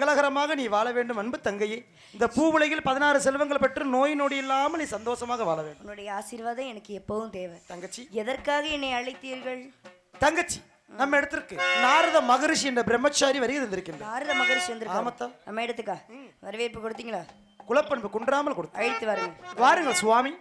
மங்களகரமாக நீ வாழ வேண்டும் அன்பு தங்கையே. இந்த பூவுலகில் பதினாறு செல்வங்கள் பெற்று நோய் நொடி இல்லாமல் நீ சந்தோஷமாக வாழ வேண்டும். உன்னுடைய ஆசீர்வாதம் எனக்கு எப்பவும் தேவை. தங்கச்சி. எதற்காக என்னை அழைத்தீர்கள்? தங்கச்சி நம்ம இடத்திற்கு நாரத மகரிஷி என்ற பிரம்மச்சாரி வருகை தந்திருக்கின்றார். நாரத மகரிஷி வந்திருக்காங்க ஆமத்தா. நம்ம இடத்துக்கா? வரவேற்பு கொடுத்தீங்களா? குலப்பண்பு குன்றாமல் கொடுத்து. அழைத்து வாருங்க. வாருங்கள் சுவாமி.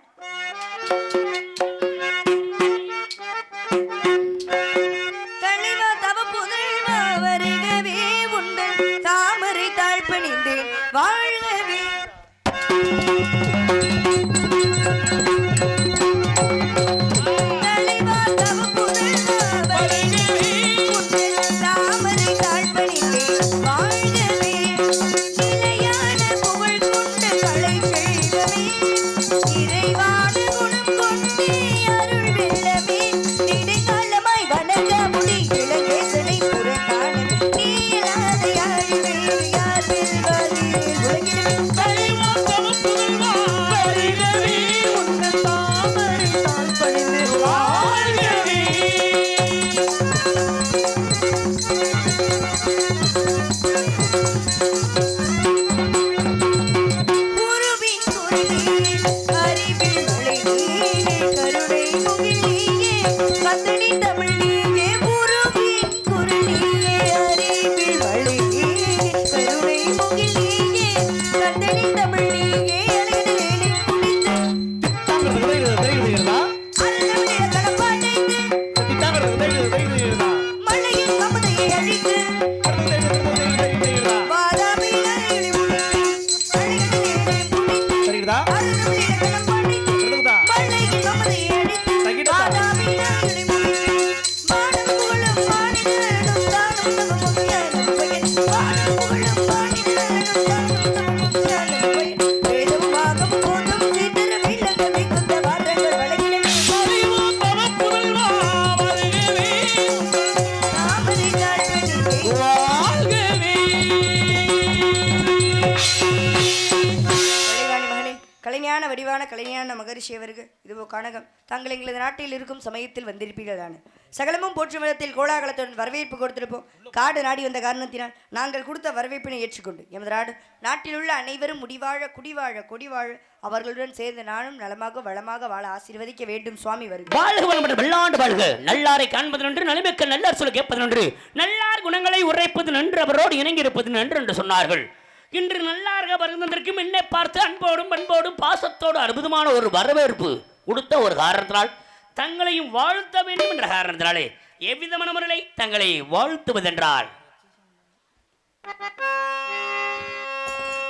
வடிவான மகரிஷி அவர்கள் இதுவோ கனகம். தாங்கள் எங்களது நாட்டில் இருக்கும் சமயத்தில் வந்திருப்பீர்களான சகலமும் போற்றும் விதத்தில் கோலாகலத்துடன் வரவேற்பு கொடுத்திருப்போம். காடு நாடி வந்த காரணத்தினால் நாங்கள் கொடுத்த வரவேற்பினை ஏற்றுக்கொண்டு. எமது நாடு நாட்டில் உள்ள அனைவரும் முடிவாழ குடிவாழ கொடிவாழ அவர்களுடன் சேர்ந்து நானும் நலமாக வளமாக வாழ ஆசீர்வதிக்க வேண்டும். சுவாமி வருக. வாழ்க வளமுடன் வெள்ளாண்டு வாழ்க. நல்லாரை காண்பது நன்று நலிமிக்க நல்லார் சொல்ல கேட்பது நன்று. நல்லார் குணங்களை உரைப்பது நன்று அவரோடு இணங்கி இருப்பது நன்று என்று சொன்னார்கள். இன்று நல்லார்க வருவதற்கும் என்னை பார்த்து அன்போடும் பண்போடும் பாசத்தோடு அற்புதமான ஒரு வரவேற்பு கொடுத்த ஒரு காரணத்தினால் தங்களையும் வாழ்த்த வேண்டும் என்ற காரணத்தினாலே எவ்விதமான முறையை தங்களை வாழ்த்துவதென்றால்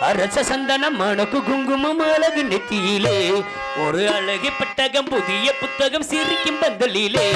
அரச சந்தனம் மணக்கு குங்குமம் அழகு நெத்தியிலே ஒரு அழகு பெட்டகம் புதிய புத்தகம் சிரிக்கும் பந்தலிலே.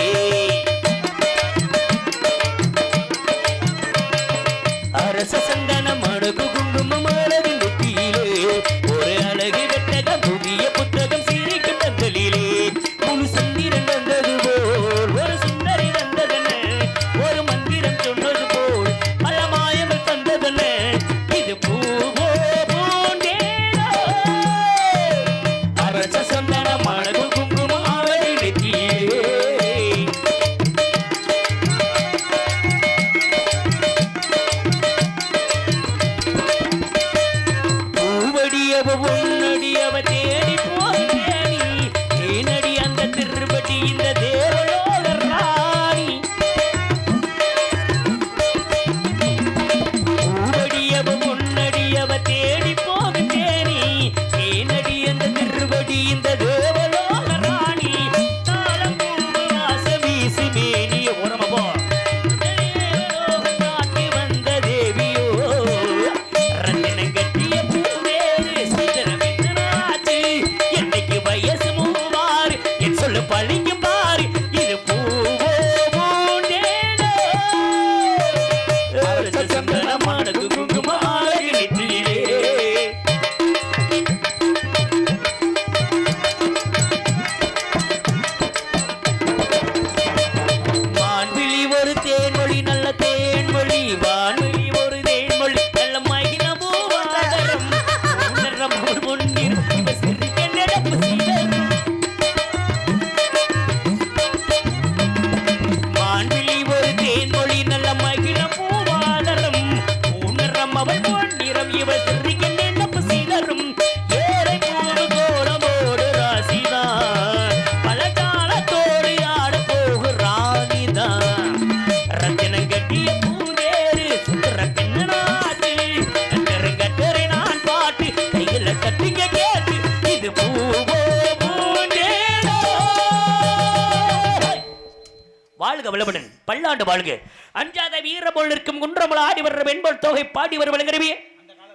வாழ்க வளமுடன் பல்லாண்டு வாழ்க. அஞ்சாத வீர போல் நிற்கும் குன்றமுள் ஆடி வர்ற வெண்போல் தொகை பாடி வரும் விளங்குறவியே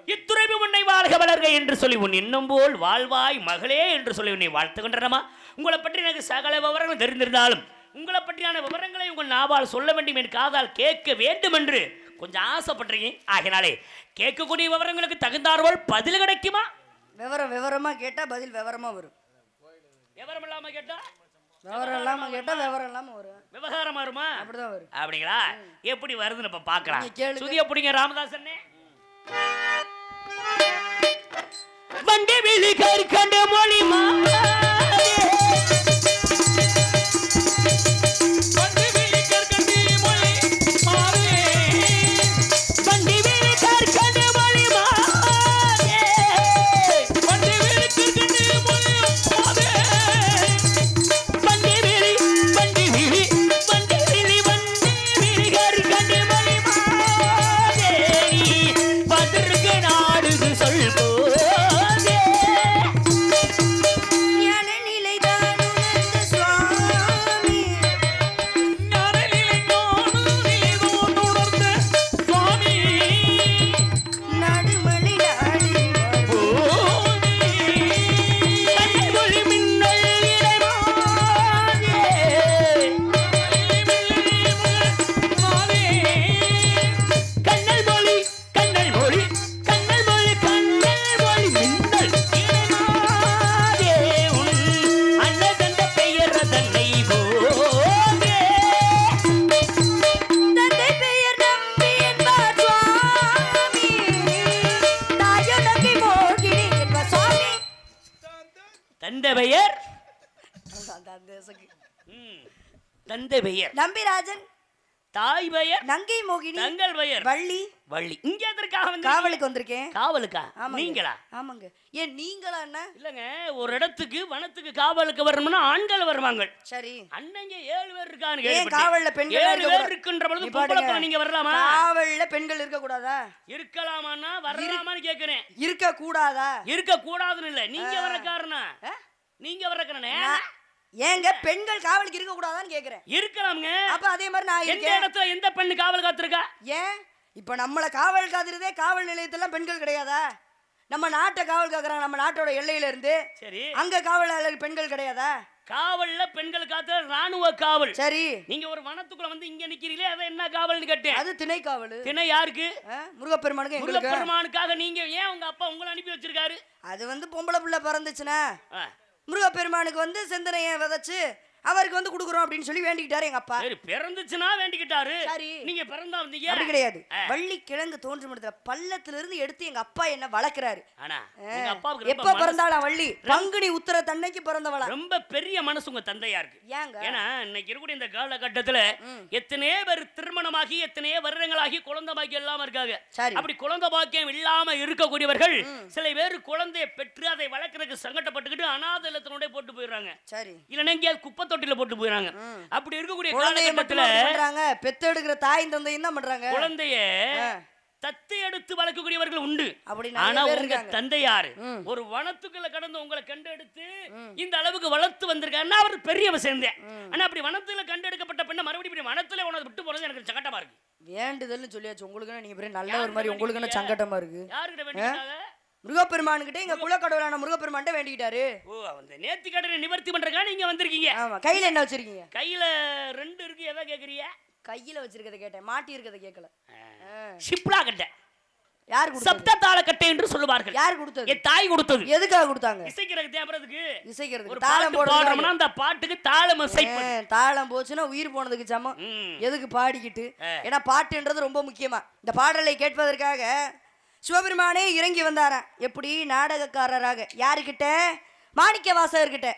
இத்துறைவு உன்னை வாழ்க வளர்க என்று சொல்லி உன் இன்னும் போல் வாழ்வாய் மகளே என்று சொல்லி உன்னை வாழ்த்துகின்றனமா? உங்களை பற்றி எனக்கு சகல விவரங்கள் தெரிந்திருந்தாலும் உங்களை பற்றியான விவரங்களை உங்கள் நாவால் சொல்ல வேண்டும் என் காதால் கேட்க வேண்டும் என்று கொஞ்சம் ஆசைப்படுறீங்க ஆகினாலே கேட்கக்கூடிய விவரங்களுக்கு தகுந்தார்போல் பதில் கிடைக்குமா? விவரம் விவரமா கேட்டா பதில் விவரமா வரும். விவரம் இல்லாம கேட்டா விவரம் இல்லாம கேட்டா விவரம் இல்லாம வரும். விவகாரம் வருமா? அப்படிதான் வரும். அப்படிங்களா? எப்படி வருதுன்னு இப்ப கேளுங்க. சுதிய பிடிங்க ராமதாசன் வண்டி விழி கற்கண்ட மொழி வண்டி தந்தை பெயர். நம்பிராஜன். தாய் பெயர். நங்கை மோகினி. தங்கள் பெயர். வள்ளி. வள்ளி. இங்க எதற்காக வந்து காவலுக்கு வந்திருக்கேன். காவலுக்கா. நீங்களா? ஆமாங்க. ஏன் நீங்களா அண்ணா இல்லங்க ஒரு இடத்துக்கு வனத்துக்கு காவலுக்கு வரணும்னா ஆண்கள் வருவாங்க. சரி. அண்ணங்க ஏழு பேர் இருக்கான்னு ஏன். காவல்ல பெண்கள் ஏழு பேர்? இருக்கின்ற பொழுது பொம்பளை நீங்க வரலாமா? காவல்ல பெண்கள் இருக்க கூடாதா இருக்கலாமான்னா வரலாமான்னு கேக்குறேன். இருக்க கூடாதா இருக்க கூடாதுன்னு இல்ல. நீங்க வர காரணம்? நீங்க வர காரணம். ஏங்க பெண்கள் காவலுக்கு இருக்க கூடாதான்னு கேக்குறேன். இருக்கலாம்ங்க. அப்ப அதே மாதிரி நான் எந்த இடத்துல எந்த பெண்ணு காவல் காத்திருக்கா? ஏன்? இப்ப நம்மள காவல் காத்துறதே காவல் நிலையத்துல பெண்கள் கிடையாதா? நம்ம நாட்டை காவல் காக்குறாங்க நம்ம நாட்டோட எல்லையில இருந்து சரி. அங்க காவலாளர் பெண்கள் கிடையாதா? காவல்ல பெண்கள் காத்த ராணுவ காவல். சரி. நீங்க ஒரு வனத்துக்குள்ள வந்து இங்க நிக்கிறீங்களே அதை என்ன காவல்னு கேட்டேன்? அது திணை காவல். திணை யாருக்கு? முருகப்பெருமானுக்கு முருகப்பெருமானுக்காக நீங்க ஏன் உங்க அப்பா உங்களை அனுப்பி வச்சிருக்காரு? அது வந்து பொம்பளை புள்ள பிறந்துச்சுன்னா. முருகப்பெருமானுக்கு வந்து சிந்தனையை விதைச்சு அவருக்கு வந்து கொடுக்குறோம் அப்படின்னு சொல்லி வேண்டிக்கிட்டாரு எங்க அப்பா. சரி பிறந்துச்சுன்னா வேண்டிக்கிட்டாரு. சரி. நீங்க பிறந்தா வந்தீங்க அப்படி கிடையாது. வள்ளி கிழங்கு தோன்றும் இடத்துல பள்ளத்துல இருந்து எடுத்து எங்க அப்பா என்ன வளர்க்கறாரு. ஆனா அப்பாவுக்கு எப்ப பிறந்தாளா வள்ளி? பங்குனி உத்தர தன்னைக்கு பிறந்தவளா? ரொம்ப பெரிய மனசு உங்க தந்தையா இருக்கு. ஏங்க? ஏன்னா இன்னைக்கு இருக்கக்கூடிய இந்த காலகட்டத்துல எத்தனையோ பேர் திருமணமாகி எத்தனையோ வருடங்களாகி குழந்தை பாக்கியம் இல்லாம இருக்காங்க. சரி. அப்படி குழந்தை பாக்கியம் இல்லாம இருக்கக்கூடியவர்கள் சில பேர் குழந்தையை பெற்று அதை வளர்க்கறதுக்கு சங்கடப்பட்டுக்கிட்டு அனாதை இல்லத்தினுடைய போட்டு போயிடுறாங்க. சரி. இல்லைன்னா எங்கேயாவது குப்பை தொட்டில போட்டு போயிடுறாங்க அப்படி இருக்கக்கூடிய காலகட்டத்துல பெத்து எடுக்கிற தாயும் தந்தையும் தான் பண்றாங்க? குழந்தைய. தத்து எடுத்து வளர்க்கக்கூடியவர்கள் உண்டு. ஆனா உங்க. தந்தையாரு ம். ஒரு வனத்துக்குள்ள கடந்து உங்களை கண்டு எடுத்து இந்த அளவுக்கு வளர்த்து வந்திருக்காருன்னா அவர் பெரியவ சேர்ந்தேன். ஆனா அப்படி வனத்துல கண்டு எடுக்கப்பட்ட பெண்ணை மறுபடியும் வனத்துல உனது விட்டு போனது எனக்கு சங்கடமா இருக்கு. வேண்டுதல்னு சொல்லியாச்சு. உங்களுக்கு நீங்க பெரிய நல்லவர் மாதிரி உங்களுக்கு என்ன சங்கடமா இருக்கு. யாருக்கிட்ட முருகப்பெருமான்கிட்ட எங்க குலக்கடவுளான முருகப்பெருமான்ட்ட வேண்டிக்கிட்டாரு. ஓ அந்த நேர்த்தி கடனை நிவர்த்தி பண்றதுக்காக நீங்க வந்திருக்கீங்க. ஆமா கையில என்ன வச்சிருக்கீங்க? கையில ரெண்டு இருக்கு எதை கேக்குறீங்க? கையில வச்சிருக்கத கேட்டேன் மாட்டி இருக்கத கேட்கல ஷிப்லா கட்டை. யார் கொடுத்தது? சப்த தாள கட்டை என்று சொல்லுவார்கள். யார் கொடுத்தது? என் தாய் கொடுத்தது. எதுக்காக கொடுத்தாங்க? இசைக்கிறதுக்கு தேவைறதுக்கு ஒரு இசைக்கிறதுக்கு தாளம் பாட்டு போடுறோம்னா அந்த பாட்டுக்கு தாளம் இசைப்பது தாளம் போச்சுன்னா உயிர் போனதுக்கு சமம். எதுக்கு பாடிக்கிட்டு. ஏன்னா பாட்டுன்றது ரொம்ப முக்கியமா. இந்த பாடலை கேட்பதற்காக சிவபெருமானே இறங்கி வந்தாராம் எப்படி? நாடகக்காரராக. யாருக்கிட்ட மாணிக்க வாசகர்கிட்ட.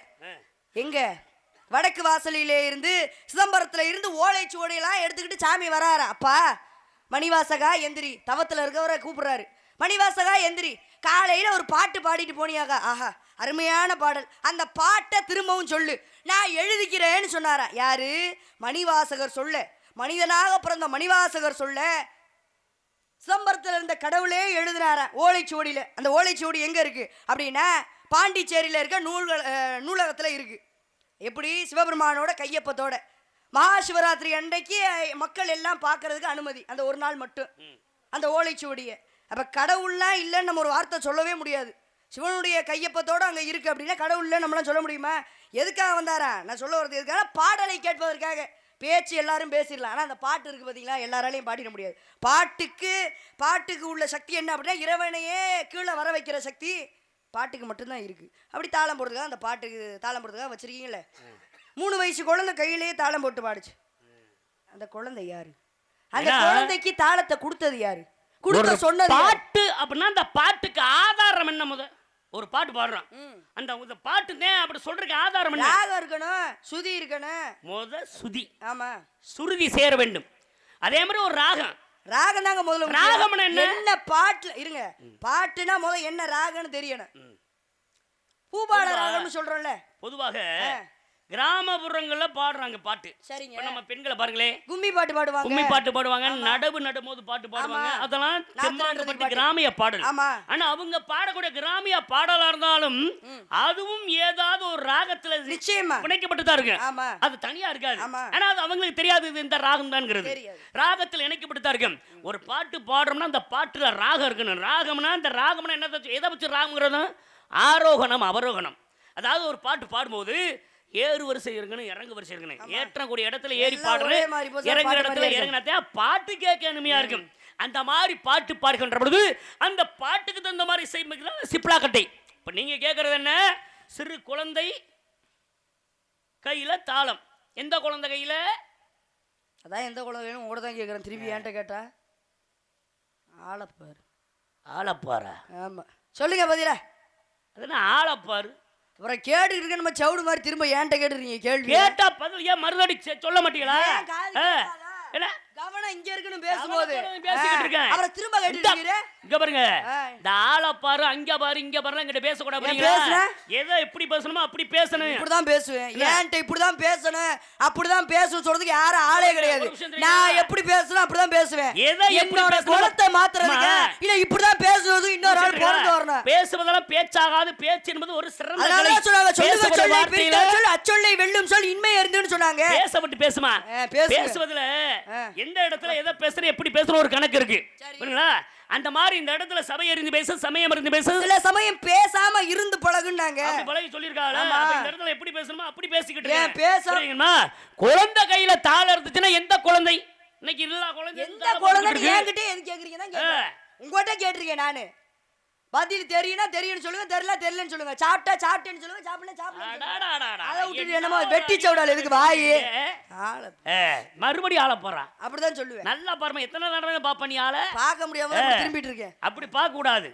எங்க? வடக்கு வாசலிலே இருந்து சிதம்பரத்துல இருந்து ஓலைச்சுவடியெல்லாம் எடுத்துக்கிட்டு சாமி வராரா? அப்பா மணிவாசகா எந்திரி. தவத்துல இருக்கவரை கூப்பிடுறாரு. மணிவாசகா எந்திரி. காலையில ஒரு பாட்டு பாடிட்டு போனியாகா. ஆஹா அருமையான பாடல். அந்த பாட்டை திரும்பவும் சொல்லு. நான் எழுதிக்கிறேன்னு சொன்னாரா. யாரு? மணிவாசகர் சொல்ல. மனிதனாக பிறந்த மணிவாசகர் சொல்ல. சிதம்பரத்தில் இருந்த கடவுளே எழுதினாரா ஓலைச்சுவடியில். அந்த ஓலைச்சுவடி எங்கே இருக்கு? அப்படின்னா பாண்டிச்சேரியில் இருக்க நூல்கள் நூலகத்தில் இருக்கு. எப்படி? சிவபெருமானோட கையொப்பத்தோட. மகா சிவராத்திரி அன்றைக்கு மக்கள் எல்லாம் பார்க்கறதுக்கு அனுமதி. அந்த ஒரு நாள் மட்டும். அந்த ஓலைச்சுவடியை. அப்ப கடவுள்லாம் இல்லைன்னு நம்ம ஒரு வார்த்தை சொல்லவே முடியாது. சிவனுடைய கையப்பத்தோட அங்க இருக்கு அப்படின்னா கடவுள் இல்லை நம்மளாம் சொல்ல முடியுமா? எதுக்காக வந்தாரா? நான் சொல்ல வரது எதுக்காக? பாடலை கேட்பதற்காக. பேச்சு எல்லாரும் பேசிடலாம். ஆனால் அந்த பாட்டு இருக்கு பார்த்தீங்களா எல்லாராலையும் பாடிட முடியாது. பாட்டுக்கு பாட்டுக்கு உள்ள சக்தி என்ன அப்படின்னா இறைவனையே கீழே வர வைக்கிற சக்தி பாட்டுக்கு மட்டும்தான் இருக்கு. அப்படி தாளம் போடுறதுக்காக அந்த பாட்டுக்கு தாளம் போடுறதுக்காக வச்சிருக்கீங்களே மூணு வயசு குழந்தை கையிலேயே தாளம் போட்டு பாடுச்சு. அந்த குழந்தை யாரு? அந்த குழந்தைக்கு தாளத்தை கொடுத்தது யாரு? கொடுக்க ஒரு சொன்னது? பாட்டு அப்படின்னா அந்த பாட்டுக்கு ஆதாரம் என்ன முத ஒரு பாட்டு பாடுறான். அந்த இந்த பாட்டு தான் அப்படி சொல்றதுக்கு ஆதாரம் என்ன? ராகம் இருக்கணும்? சுதி இருக்கணும். முத சுதி. ஆமா. சுருதி சேர வேண்டும். அதே மாதிரி ஒரு ராகம். ராகம் தாங்க முதல்ல. ராகம்னா என்ன? என்ன பாட்டுல இருங்க. பாட்டுனா முதல்ல என்ன ராகம்னு தெரியணும். பூபால ராகம்னு சொல்றோம்ல. பொதுவாக கிராமப்புறங்கள்ல பாடுறாங்க பாட்டு சரிங்க. நம்ம பெண்களை பாருங்களேன் கும்மி பாட்டு பாடுவாங்க கும்மி பாட்டு பாடுவாங்க நடவு நடும்போது பாட்டு பாடுவாங்க. அதெல்லாம் பாட்டு. கிராமிய பாடல். ஆனா அவங்க பாடக்கூடிய கிராமிய பாடலா இருந்தாலும் அதுவும் ஏதாவது ஒரு ராகத்துல நிச்சயமா பிணைக்கப்பட்டு தான் இருக்கு. அது தனியா இருக்காது. ஆனா அது அவங்களுக்கு தெரியாது இது இந்த ராகம் தான்ங்கிறது. ராகத்தில் இணைக்கப்பட்டு தான் இருக்கு ஒரு பாட்டு பாடுறோம்னா அந்த பாட்டுல ராகம் இருக்கணும் ராகம்னா அந்த ராகம்னா என்ன எதை வச்சு ராகம்ங்கிறது ஆரோகணம் அவரோகணம் அதாவது ஒரு பாட்டு பாடும்போது ஏறு வரிசை இருக்கணும் இறங்கு வரிசை இருக்கணும் ஏற்றக்கூடிய இடத்துல ஏறி பாடுறேன். இறங்குற இடத்துல மாதிரியே இறங்கினா பாட்டு கேட்க அனுமையா இருக்கும். அந்த மாதிரி பாட்டு பாடுகின்ற பொழுது அந்த பாட்டுக்கு தகுந்த மாதிரி செய்ய சிப்ளா கட்டை. இப்ப நீங்க கேட்கறது என்ன? சிறு குழந்தை கையில தாளம். எந்த குழந்தை கையில? அதான் எந்த குழந்தை வேணும் உங்களோட தான் கேட்குறேன் திருப்பி ஏன்ட்ட கேட்டா? ஆளப்பாரு. ஆளப்பாரா? ஆமா. சொல்லுங்க பதில. அது என்ன ஆளப்பாரு? அப்புறம் கேட்டுக்கிட்டு இருக்க நம்ம சவுடு மாதிரி திரும்ப ஏன்ட்ட கேட்டுறீங்க கேள்வி? கேட்டா பதில் ஏன் மறுதடி சொல்ல மாட்டீங்களா? என்ன? கவனம் இங்க இருக்குன்னு பேசும்போது பேசிக்கிட்டு இருக்கேன். அப்புறம் திரும்ப கேட்டுட்டு இங்க பாருங்க. இந்த ஆளை பாரு அங்க பாரு இங்க பாரு இங்கிட்ட பேசக்கூடாது புரியுங்களா? பேசுன? எதை எப்படி பேசணுமோ அப்படி பேசணும் இப்படிதான் பேசுவேன் ஏன்ட்ட இப்படிதான் பேசணும் அப்படிதான் பேசணும் சொல்றதுக்கு யாரும் ஆளே கிடையாது? நான் எப்படி பேசணும் அப்படிதான் பேசுவேன் எப்படி என்னோட? குணத்தை மாத்துறதுக்கு. இல்ல இப்படிதான் பேசுறது இன்னொரு ஆள் பிறந்து வரணும் பேசுவதெல்லாம் பேச்சாகாது பேச்சு என்பது ஒரு சிறந்த சொன்னாங்க சொல்லுங்க சொல்லை அச்சொல்லை வெல்லும் சொல் இன்மை அறிந்துன்னு சொன்னாங்க பேசப்பட்டு பேசுமா. பேசுவதுல. எந்த இடத்துல எதை பேசுற எப்படி பேசுற ஒரு கணக்கு இருக்கு. புரியுங்களா அந்த மாதிரி இந்த இடத்துல சபை அறிந்து பேச சமயம் அறிந்து பேச சில சமயம் பேசாம இருந்து பழகுனாங்க பழகி சொல்லிருக்காங்க ஆமா. இந்த இடத்துல எப்படி பேசணுமோ அப்படி பேசிக்கிட்டு ஏன் இருக்கேன். பேச- புரியுதுங்களா? குழந்தை கையில தாளம் இருந்துச்சுன்னா எந்த குழந்தை இன்னைக்கு எல்லா குழந்தை எந்த குழந்தை என்கிட்ட எது கேக்குறீங்க. உங்ககிட்ட கேட்டிருக்கேன் நானு பதில் தெரியும்னா தெரியும்னு சொல்லுங்க தெரியல தெரியலன்னு சொல்லுங்க. சாப்பிட்டா சாப்பிட்டேன்னு சொல்லுங்க சாப்பிடல சாப்பிடல அதை விட்டுட்டு என்னமோ வெட்டி சவுடால் எதுக்கு வாயி? ஆளை மறுபடியும் ஆள போறான் அப்படிதான் சொல்லுவேன். நல்லா பாருமா எத்தனை தடவை பாப்ப நீ ஆள? பார்க்க முடியாம திரும்பிட்டு இருக்கேன். அப்படி பார்க்க கூடாது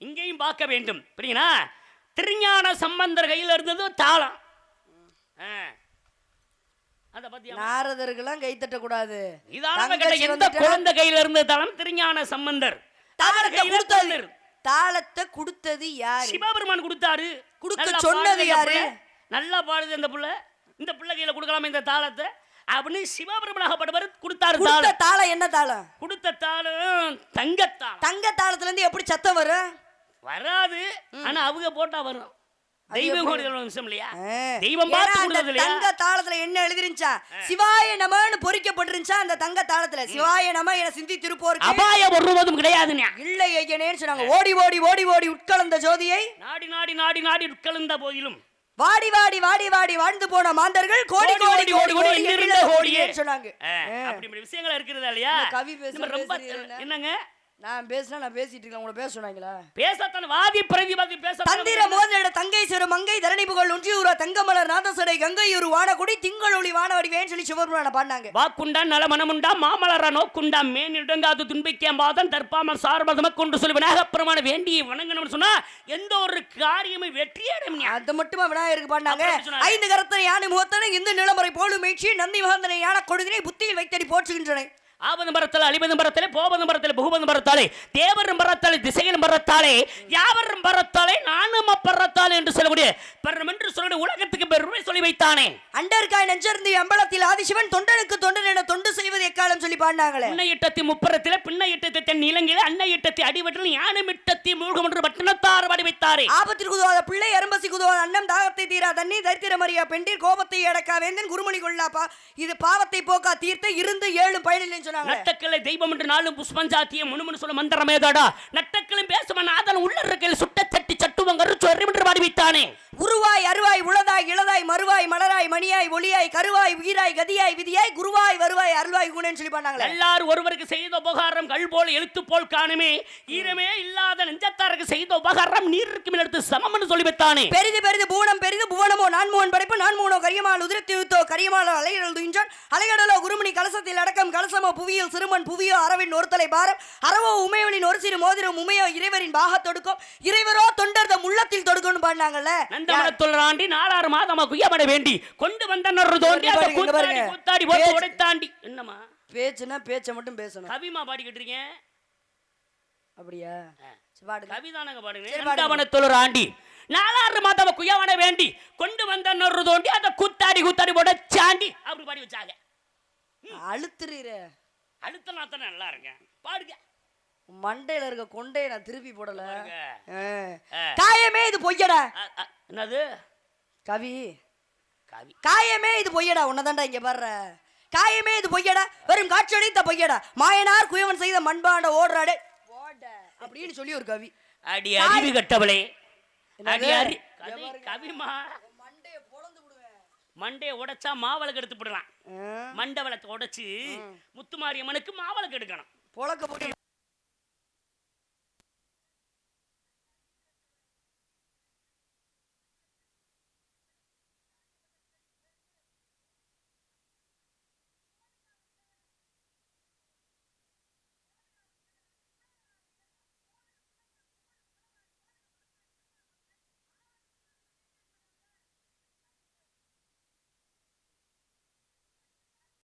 இங்கேயும் பார்க்க வேண்டும். புரியுங்களா திருஞான சம்பந்தர் கையில இருந்தது தாளம். ஆ. அத பத்தியா? நாரதர்கள்லாம் கை தட்டக்கூடாது. இதான எந்த குழந்தை கையில இருந்த தாளம்? திருஞான சம்பந்தர். தாளத்தை குழந்தை. தாளத்தை கொடுத்தது யாரு? சிவபெருமான் கொடுத்தாரு. கொடுக்க சொன்னது யாரு? நல்லா பாடுது இந்த புள்ள. இந்த புள்ள கையில கொடுக்கலாமா இந்த தாளத்தை. அப்படின்னு சிவபெருமனாகப்பட்டவர் கொடுத்தாரு கொடுத்த தாளம். தாளம் என்ன தாளம்? கொடுத்த தாளம் தங்கத்தாளம். தங்க தாளத்துல இருந்து எப்படி சத்தம் வரும்? வராது. ஆனா அவங்க போட்டா வரும். தெய்வம் விஷயம் இல்லையா. தெய்வம் பார்த்து தங்க தாளத்துல என்ன எழுதிருந்துச்சா? சிவாய நமன்னு பொறிக்கப்பட்டிருந்துச்சா அந்த தங்க தாளத்துல? சிவாய நம என சிந்தி திருப்போருக்கு அபாயம் ஒருவதும் கிடையாதுண்ணா. இல்லை ஐயனேன்னு சொன்னாங்க. ஓடி ஓடி ஓடி ஓடி உட்கலந்த ஜோதியை. நாடி நாடி நாடி நாடி உட்கலந்த போதிலும். வாடி வாடி வாடி வாடி வாழ்ந்து போன மாந்தர்கள் கோடி கோடி கோடி கோடி கோடியே சொன்னாங்க. அப்படி விஷயங்கள் இருக்கிறதா இல்லையா? கவி. என்னங்க? நான் பேசினா நான் பேசிட்டு இருக்கேன். உங்களை பேச சொன்னாங்களா? பேசத்தான் வாதி பிரதிவாதி பேச தந்திர மோதலிட தங்கை சிறு மங்கை தரணி புகழ் ஒன்றியூரா தங்கமலர் நாதசடை கங்கையூர் வானகுடி திங்கள் ஒளி வானவடிவேன்னு சொல்லி சிவபெருமான பாடினாங்க. வாக்குண்டா நலமனமுண்டா மாமலர நோக்குண்டா மேனிடங்காது துன்பிக்கேன் பாதம் தற்பாமல் சார்பதம கொண்டு சொல்லி விநாயகப்பெருமான வேண்டியை வணங்கணும்னு சொன்னா எந்த ஒரு காரியமும் வெற்றியடையும் அது மட்டுமா விநாயகருக்கு பாடினாங்க? ஐந்து கரத்தனை யானை முகத்தனை இந்த நிலமுறை போலும் மீட்சி நந்தி மகந்தனை யான கொடுதினை புத்தியில் வைத்தடி போற்றுகின்றனை. ஆபதம் பரத்தாலே அழிபதம் பரத்தாலே போபதம் பரத்தாலே புகுபதம் பரத்தாலே தேவரும் பரத்தாலே திசைகளும் பரத்தாலே யாவரும் பரத்தாலே நானும் அப்பறத்தாலே என்று சொல்லக்கூடிய பரம் என்று சொல்லக்கூடிய உலகத்துக்கு பெருமை சொல்லி வைத்தானே. அண்டர்காய் நெஞ்சர்ந்து அம்பலத்தில் ஆதிசிவன் தொண்டனுக்கு தொண்டன் என தொண்டு செய்வது எக்காலம் சொல்லி பாடினாங்களே பின்ன இட்டத்தி முப்பரத்திலே பின்ன இட்டத்தை தென் இலங்கையிலே அன்னை இட்டத்தி அடிவற்றில் யானும் இட்டத்தி மூழ்கும் என்று பட்டணத்தார் பாடி வைத்தாரே. ஆபத்திற்கு உதவாத பிள்ளை அரும்பசி குதுவாத அன்னம் தாகத்தை தீரா தண்ணி தரித்திர மரியா பெண்டீர் கோபத்தை அடக்கா வேந்தன் குருமணி கொள்ளாப்பா இது பாவத்தை போக்கா தீர்த்த இருந்து ஏழு பயனில்லைன்னு சொன்னாங்க நட்டக்கலை தெய்வம் என்று நாளும் புஷ்பஞ்சாத்தியம் முணுமுணு சொல்ல மந்திரமேதாடா நட்டக்களும் பேசுவன் ஆதல் உள்ள இருக்கையில் சுட்ட சட்டி சட்டுவங்கரு சொறி என்று பாடி வைத்தானே உருவாய் அருவாய் உளதாய் இளதாய் மறுவாய் மலராய் மணியாய் ஒளியாய் கருவாய் உயிராய் கதியாய் விதியாய் குருவாய் வருவாய் அருள்வாய் குணன்னு சொல்லி பண்ணாங்களே எல்லாரும் ஒருவருக்கு செய்த உபகாரம் கல் போல் எழுத்து போல் காணுமே. ஈரமே இல்லாத நெஞ்சத்தாருக்கு செய்த உபகாரம் நீருக்கு எடுத்து சமம் என்று சொல்லி வைத்தானே பெரிது பெரிது பூனம் பெரிது புவனமோ நான்மோன் படைப்பு நான்மூனோ கரியமால் உதிரத்தி உத்தோ கரியமாலோ அலைகள் துயின்றான். அலைகடலோ குருமணி கலசத்தில் அடக்கம் கலசமோ புவியில் சிறுமன் புவியோ அரவின் ஒரு தலை பாரம். அறவோ உமையவனின் ஒரு சிறு மோதிரம் உமையோ இறைவரின் பாக தொடுக்கும். இறைவரோ தொண்டர்தம் உள்ளத்தில் தொடுக்கும்னு பாடினாங்கல்ல. நந்தவனத்துள் ஆண்டி நாலாறு மாதமா குய்யப்பட வேண்டி கொண்டு வந்த நொறு தோண்டி இங்க அதை பாருங்க, இங்க கூத்தாடி. கூத்தாடி போட்டு. உடைத்தாண்டி. என்னம்மா? பேச்சுன்னா பேச்சை மட்டும் பேசணும். கவிமா பாடிக்கிட்டு இருக்கேன் அப்படியா? கவிதானங்க பாடுங்க. ஆண்டி நாலாறு வேண்டி கொண்டு வந்த தோண்டி கூத்தாடி கூத்தாடி அப்படி பாடி வச்சாங்க. அழுத்துறீர. நல்லா இருக்கேன் பாடுங்க. மண்டையில இருக்க கொண்டையை நான் திருப்பி போடல. காயமே இது பொய்யடா. என்னது? கவி. கவி. காயமே இது பொய்யடா உன்னதாண்டா இங்க பாடுற. காயமே இது பொய்யடா வெறும் காட்சியடைத்த பொய்யடா. மாயனார் குயவன் செய்த மண்பாண்ட ஓடுறாடே. ஓட. அப்படின்னு சொல்லி ஒரு கவி. அடி அறிவு கட்டவளே? அடி அறி கவி கவிமா மண்டையை உடைச்சா மாவளக்கு எடுத்து போடலாம். மண்டவளத்தை உடைச்சு முத்துமாரியம்மனுக்கு மாவளக்கு எடுக்கணும். பொழக்க போட்டு